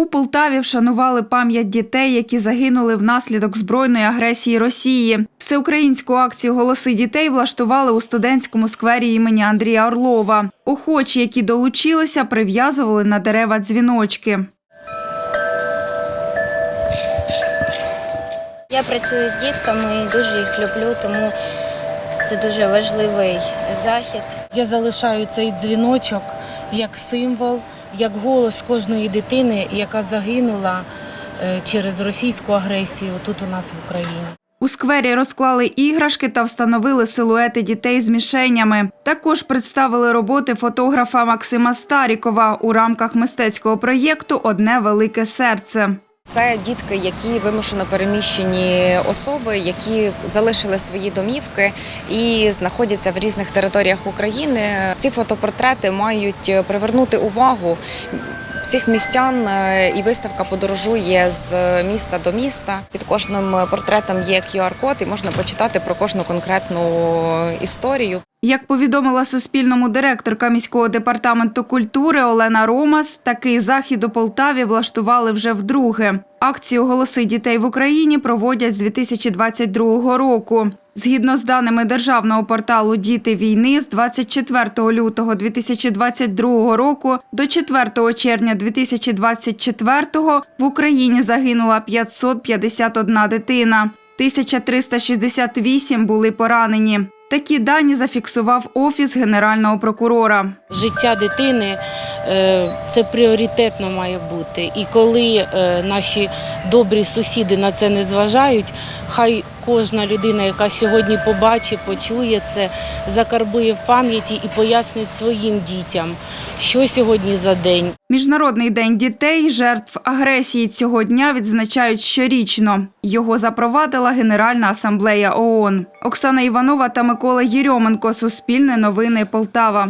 У Полтаві вшанували пам'ять дітей, які загинули внаслідок збройної агресії Росії. Всеукраїнську акцію Голоси дітей влаштували у студентському сквері імені Андрія Орлова. Охочі, які долучилися, прив'язували на дерева дзвіночки. Я працюю з дітками і дуже їх люблю, тому це дуже важливий захід. Я залишаю цей дзвіночок як символ, як голос кожної дитини, яка загинула е, через російську агресію тут у нас в Україні. У сквері розклали іграшки та встановили силуети дітей з мішенями. Також представили роботи фотографа Максима Старікова у рамках мистецького проєкту Одне велике серце. Це дітки, які вимушено переміщені особи, які залишили свої домівки і знаходяться в різних територіях України. Ці фотопортрети мають привернути увагу всіх містян, е, і виставка подорожує з міста до міста. Під кожним портретом є QR-код, і можна почитати про кожну конкретну історію. Як повідомила Суспільному директорка міського департаменту культури Олена Ромас, такий захід у Полтаві влаштували вже вдруге. Акцію Голоси дітей в Україні проводять з 2022 року. Згідно з даними державного порталу Діти війни з 24 лютого 2022 року до 4 червня 2024 в Україні загинула 551 дитина. 1368 були поранені. Такі дані зафіксував офіс генерального прокурора. Життя дитини це пріоритетно має бути. І коли е, наші добрі сусіди на це не зважають, хай кожна людина, яка сьогодні побачить, почує це, закарбує в пам'яті і пояснить своїм дітям, що сьогодні за день. Міжнародний день дітей жертв агресії цього дня відзначають щорічно. Його запровадила Генеральна асамблея ООН. Оксана Іванова та Микола Єрьоменко. Суспільне новини Полтава.